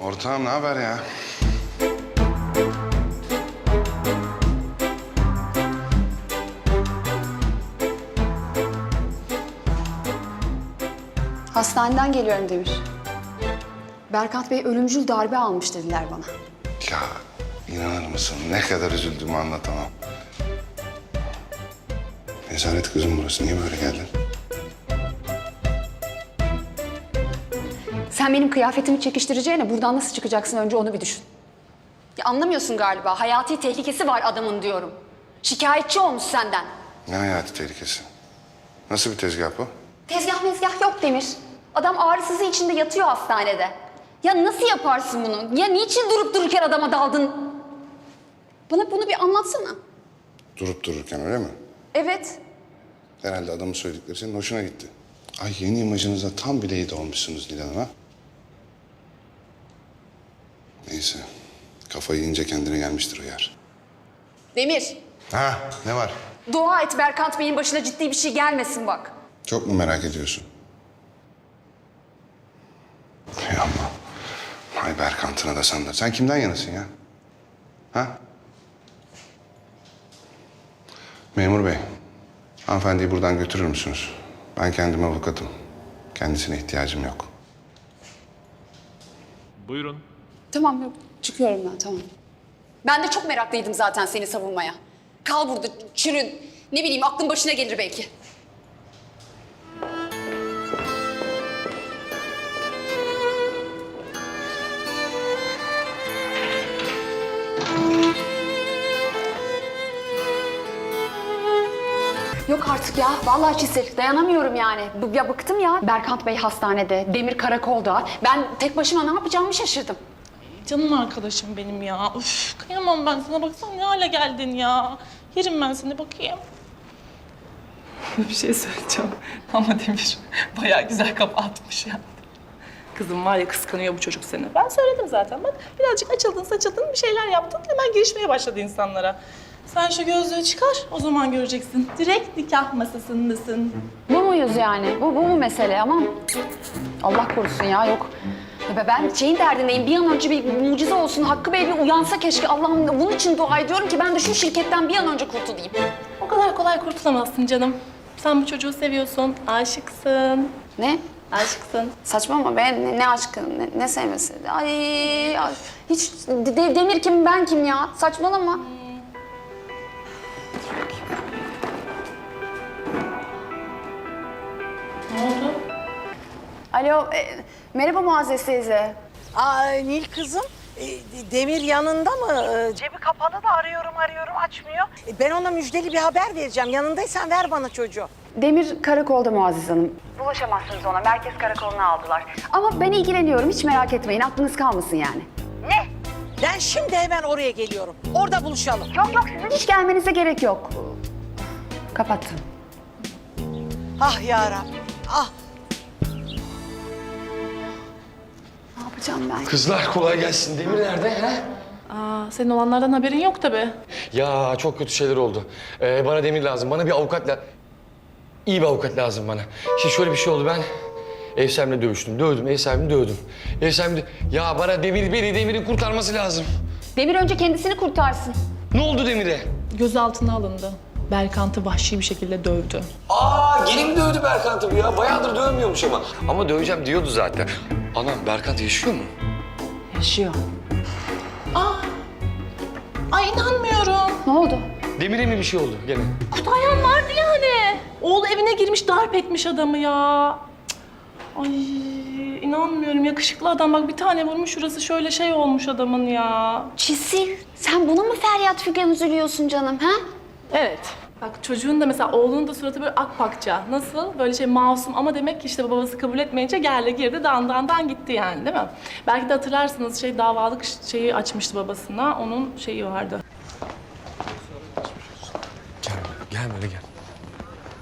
Ortağım ne haber ya? Hastaneden geliyorum Demir. Berkant Bey ölümcül darbe almış dediler bana. Ya inanır mısın ne kadar üzüldüğümü anlatamam. Nezaret kızım burası. Niye böyle geldin? Sen benim kıyafetimi çekiştireceğine buradan nasıl çıkacaksın önce onu bir düşün. Ya anlamıyorsun galiba. Hayati tehlikesi var adamın diyorum. Şikayetçi olmuş senden. Ne hayati tehlikesi? Nasıl bir tezgah bu? Tezgah mezgah yok Demir. Adam ağrısızı içinde yatıyor hastanede. Ya nasıl yaparsın bunu? Ya niçin durup dururken adama daldın? Bana bunu bir anlatsana. Durup dururken öyle mi? Evet. Herhalde adamın söyledikleri senin hoşuna gitti. Ay yeni imajınıza tam bile iyi olmuşsunuz Dilan Hanım, ha? Neyse. Kafayı yiyince kendine gelmiştir o yer. Demir, Ha ne var? dua et Berkant Bey'in başına ciddi bir şey gelmesin bak. Çok mu merak ediyorsun? Hay Allah. Hay Berkant'ına da sen de. Sen kimden yanasın ya? Ha? Memur bey, hanımefendiyi buradan götürür müsünüz? Ben kendim avukatım. Kendisine ihtiyacım yok. Buyurun. Tamam yok, çıkıyorum ben tamam. Ben de çok meraklıydım zaten seni savunmaya. Kal burada, çürün. Ne bileyim aklın başına gelir belki. Yok artık ya. Vallahi Çisil. Dayanamıyorum yani. Bu- Ya bıktım ya. Berkant Bey hastanede, Demir karakolda. Ben tek başıma ne yapacağımı şaşırdım. Canım arkadaşım benim ya. Uf, kıyamam ben sana. Baksana ne hale geldin ya. Yerim ben seni bakayım. Bir şey söyleyeceğim. Ama Demir bayağı güzel kafa atmış yani. Kızım var ya kıskanıyor bu çocuk seni. Ben söyledim zaten bak. Birazcık açıldın saçıldın bir şeyler yaptın. Hemen girişmeye başladı insanlara. Sen şu gözlüğü çıkar o zaman göreceksin. Direkt nikah masasındasın. Bu muyuz yani? Bu, bu mu mesele ama Allah korusun ya yok. Ya ben şeyin derdindeyim bir an önce bir mucize olsun Hakkı Bey bir uyansa keşke Allah'ım bunun için dua ediyorum ki ben de şu şirketten bir an önce kurtulayım. O kadar kolay kurtulamazsın canım. Sen bu çocuğu seviyorsun, aşıksın. Ne? Aşıksın. Saçma ama ben ne, ne aşkı ne, ne sevmesi. Ay, ay, hiç de- Demir kim ben kim ya saçmalama. Alo e, merhaba Muazzez teyze. Aa, Nil kızım, e, Demir yanında mı? E, Cebi kapalı da arıyorum arıyorum açmıyor. E, Ben ona müjdeli bir haber vereceğim. Yanındaysan ver bana çocuğu. Demir karakolda Muazzez Hanım. Ulaşamazsınız ona. Merkez karakoluna aldılar. Ama ben ilgileniyorum. Hiç merak etmeyin. Aklınız kalmasın yani. Ne? Ben şimdi hemen oraya geliyorum. Orada buluşalım. Yok yok sizin hiç gelmenize gerek yok. Kapattım. Ah ya ah. Yapacağım ben? Kızlar kolay gelsin. Demir nerede? He? Aa, senin olanlardan haberin yok tabii. Ya çok kötü şeyler oldu. Ee, bana Demir lazım. Bana bir avukat la... İyi bir avukat lazım bana. Şimdi şöyle bir şey oldu ben... Ev sahibimle dövüştüm. Dövdüm. Ev dövdüm. Ev sahibini... Ya bana Demir, beni Demir'in kurtarması lazım. Demir önce kendisini kurtarsın. Ne oldu Demir'e? Gözaltına alındı. Berkant'ı vahşi bir şekilde dövdü. Aa mi dövdü Berkant'ı bu ya? Bayağıdır dövmüyormuş ama. Ama döveceğim diyordu zaten. Anam Berkant yaşıyor mu? Yaşıyor. Ay inanmıyorum. Ne oldu? Demir'e mi bir şey oldu gene? Kutayan vardı yani. Oğlu evine girmiş darp etmiş adamı ya. Cık. Ay inanmıyorum yakışıklı adam bak bir tane vurmuş şurası şöyle şey olmuş adamın ya. Çisil. Sen buna mı feryat figan üzülüyorsun canım ha? Evet. Bak çocuğun da mesela oğlunun da suratı böyle akpakça. Nasıl? Böyle şey masum ama demek ki işte babası kabul etmeyince geldi girdi dan dan dan gitti yani değil mi? Belki de hatırlarsınız şey davalık şeyi açmıştı babasına. Onun şeyi vardı. Gel, gel böyle gel.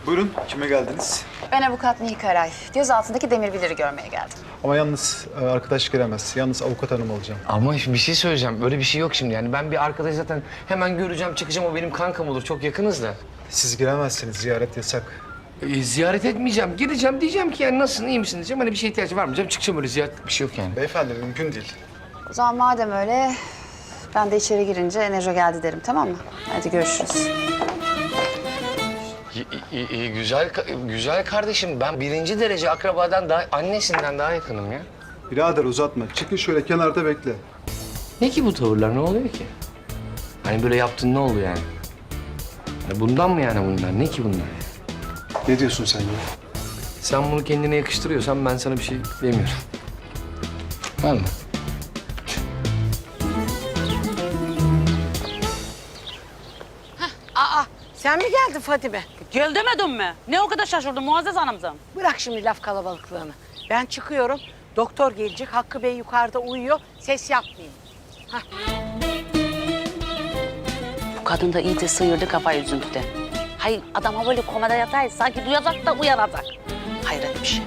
Buyurun, kime geldiniz? Ben avukat Nil Karay. Gözaltındaki Demir Bilir'i görmeye geldim. Ama yalnız e, arkadaş giremez. Yalnız avukat hanım alacağım. Ama bir şey söyleyeceğim. Böyle bir şey yok şimdi yani. Ben bir arkadaş zaten hemen göreceğim, çıkacağım. O benim kankam olur. Çok yakınız da. Siz giremezsiniz, ziyaret yasak. E, ziyaret etmeyeceğim. Gideceğim diyeceğim ki yani nasılsın, iyi misin diyeceğim. Hani bir şeye ihtiyacı var mı diyeceğim. Çıkacağım öyle ziyaret bir şey yok yani. Beyefendi mümkün değil. O zaman madem öyle ben de içeri girince Neco geldi derim tamam mı? Hadi görüşürüz. İyi, iyi, güzel güzel kardeşim. Ben birinci derece akrabadan daha annesinden daha yakınım ya. Birader uzatma. Çıkın şöyle kenarda bekle. Ne ki bu tavırlar? Ne oluyor ki? Hani böyle yaptın ne oldu yani? Hani bundan mı yani bunlar? Ne ki bunlar? Ne diyorsun sen ya? Sen bunu kendine yakıştırıyorsan ben sana bir şey demiyorum. Var mı? Aa sen mi geldin Fadime? Gel demedim mi? Ne o kadar şaşırdın Muazzez Hanımcığım? Bırak şimdi laf kalabalıklığını. Ben çıkıyorum. Doktor gelecek. Hakkı Bey yukarıda uyuyor. Ses yapmayın. Bu kadın da iyice sıyırdı kafayı üzüntüden. Hayır adama böyle komada yatayız sanki duyacak da uyanacak. Hayret bir şey.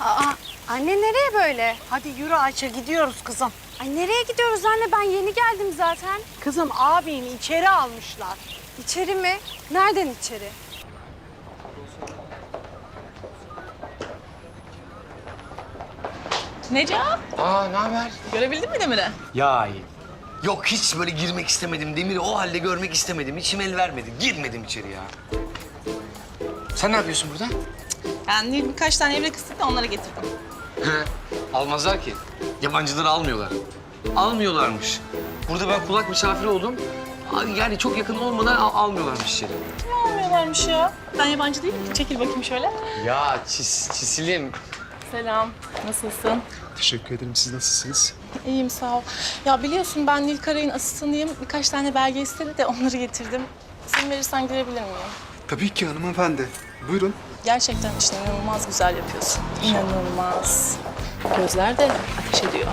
Aa, anne nereye böyle? Hadi yürü Ayça gidiyoruz kızım. Ay nereye gidiyoruz anne? Ben yeni geldim zaten. Kızım abini içeri almışlar. İçeri mi? Nereden içeri? Neca, Aa ne haber? görebildin mi Demir'i? Ya Yok hiç böyle girmek istemedim. Demir'i o halde görmek istemedim. İçim el vermedi. Girmedim içeri ya. Sen ne yapıyorsun burada? Yani birkaç tane evrak istedi onları getirdim. Almazlar ki. Yabancıları almıyorlar. Almıyorlarmış. Burada ben kulak misafiri oldum. Yani çok yakın olmadan al- almıyorlarmış içeri. Kim almıyorlarmış ya? Ben yabancı değilim ki. Çekil bakayım şöyle. Ya çis, çisilim. Selam, nasılsın? Teşekkür ederim. Siz nasılsınız? İyiyim sağ ol. Ya biliyorsun ben Nil Karay'ın asistanıyım. Birkaç tane belge istedi de onları getirdim. İzin verirsen girebilir miyim? Tabii ki hanımefendi. Buyurun. Gerçekten işte inanılmaz güzel yapıyorsun. İnanılmaz. Gözler de ateş ediyor.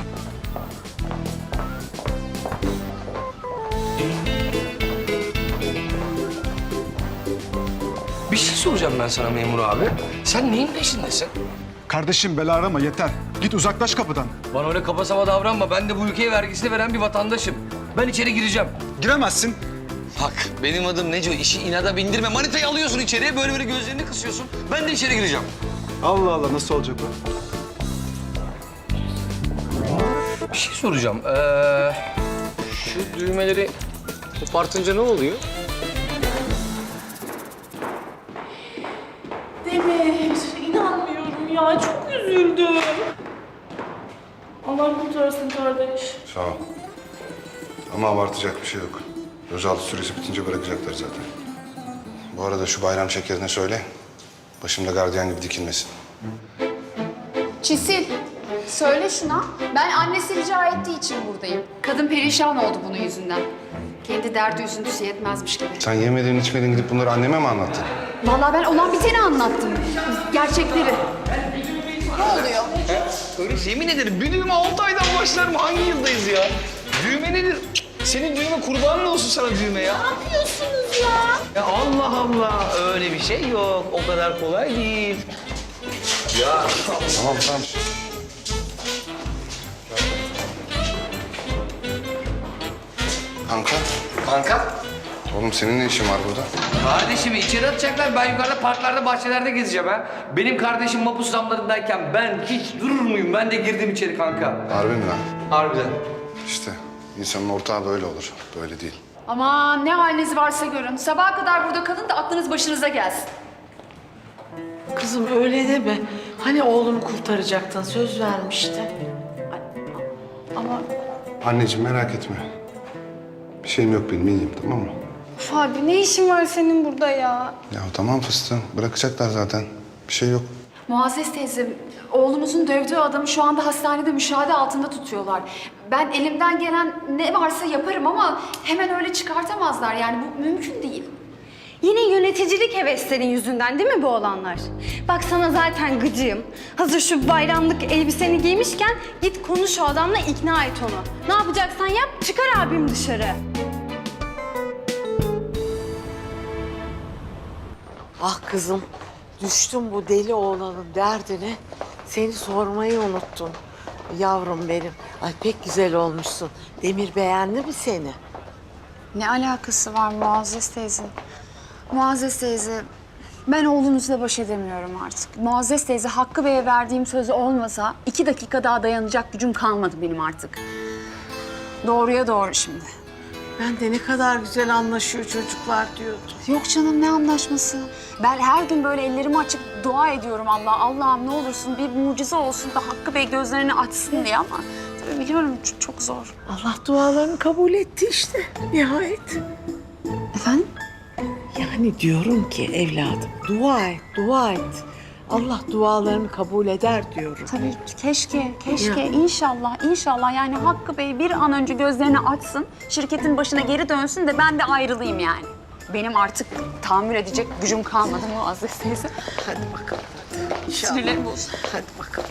Bir şey soracağım ben sana memur abi. Sen neyin peşindesin? Kardeşim bela arama yeter. Git uzaklaş kapıdan. Bana öyle kaba saba davranma. Ben de bu ülkeye vergisini veren bir vatandaşım. Ben içeri gireceğim. Giremezsin. Bak benim adım Neco. İşi inada bindirme. Manitayı alıyorsun içeriye. Böyle böyle gözlerini kısıyorsun. Ben de içeri gireceğim. Allah Allah nasıl olacak o? Bir şey soracağım. Ee, şu düğmeleri kopartınca ne oluyor? Demir, inanmıyorum ya. Çok üzüldüm. Allah kurtarsın kardeş. Sağ ol. Ama abartacak bir şey yok. Gözaltı süresi bitince bırakacaklar zaten. Bu arada şu bayram şekerine söyle. Başımda gardiyan gibi dikilmesin. Çisil, söyle şuna. Ben annesi rica ettiği için buradayım. Kadın perişan oldu bunun yüzünden. Kendi derdi üzüntüsü yetmezmiş gibi. Sen yemediğin içmediğin gidip bunları anneme mi anlattın? Vallahi ben olan biteni anlattım. Gerçekleri. Ne oluyor? Öyle yemin ederim bir düğme altı aydan başlarım. Hangi yıldayız ya? Düğme nedir? Senin düğme kurbanın olsun sana düğme ya. Ne yapıyorsunuz ya? Ya Allah Allah. Öyle bir şey yok. O kadar kolay değil. Ya Tamam tamam. Kanka, kanka. oğlum senin ne işin var burada? Kardeşimi içeri atacaklar. Ben yukarıda parklarda, bahçelerde gezeceğim ha. Benim kardeşim mapus damlarındayken ben hiç durur muyum? Ben de girdim içeri kanka. Harbi mi lan? Harbiden. İşte insanın ortağı böyle olur. Böyle değil. Aman ne haliniz varsa görün. Sabaha kadar burada kalın da aklınız başınıza gelsin. Kızım öyle deme. Hani oğlumu kurtaracaktın söz vermişti. Ama Anneciğim merak etme. Bir şeyim yok benim iyiyim tamam mı? Uf abi ne işin var senin burada ya? Ya tamam fıstığım. Bırakacaklar zaten. Bir şey yok. Muazzez teyze, oğlumuzun dövdüğü adamı şu anda hastanede müşahede altında tutuyorlar. Ben elimden gelen ne varsa yaparım ama hemen öyle çıkartamazlar. Yani bu mümkün değil. Yine yöneticilik heveslerin yüzünden değil mi bu olanlar? Bak sana zaten gıcığım. Hazır şu bayramlık elbiseni giymişken git konuş o adamla ikna et onu. Ne yapacaksan yap çıkar abim dışarı. Ah kızım düştüm bu deli oğlanın derdine. Seni sormayı unuttum. Yavrum benim. Ay pek güzel olmuşsun. Demir beğendi mi seni? Ne alakası var Muazzez teyze? Muazzez teyze, Ben oğlunuzla baş edemiyorum artık. Muazzez teyze Hakkı Bey'e verdiğim sözü olmasa iki dakika daha dayanacak gücüm kalmadı benim artık. Doğruya doğru şimdi. Ben de ne kadar güzel anlaşıyor çocuklar diyordum. Yok canım ne anlaşması. Ben her gün böyle ellerimi açıp dua ediyorum Allah. Allah'ım ne olursun bir mucize olsun da Hakkı Bey gözlerini açsın diye ama tabii biliyorum çok zor. Allah dualarını kabul etti işte nihayet. Efendim? Yani diyorum ki evladım dua et, dua et. Allah dualarını kabul eder diyorum. Tabii keşke, keşke Ya. inşallah, inşallah yani Hakkı Bey bir an önce gözlerini açsın, şirketin başına geri dönsün de ben de ayrılayım yani. Benim artık tahammül edecek gücüm kalmadı Muazzez teyze. Hadi bakalım. hadi. İnşallah. Sinirlerim bozuldu. Hadi bakalım.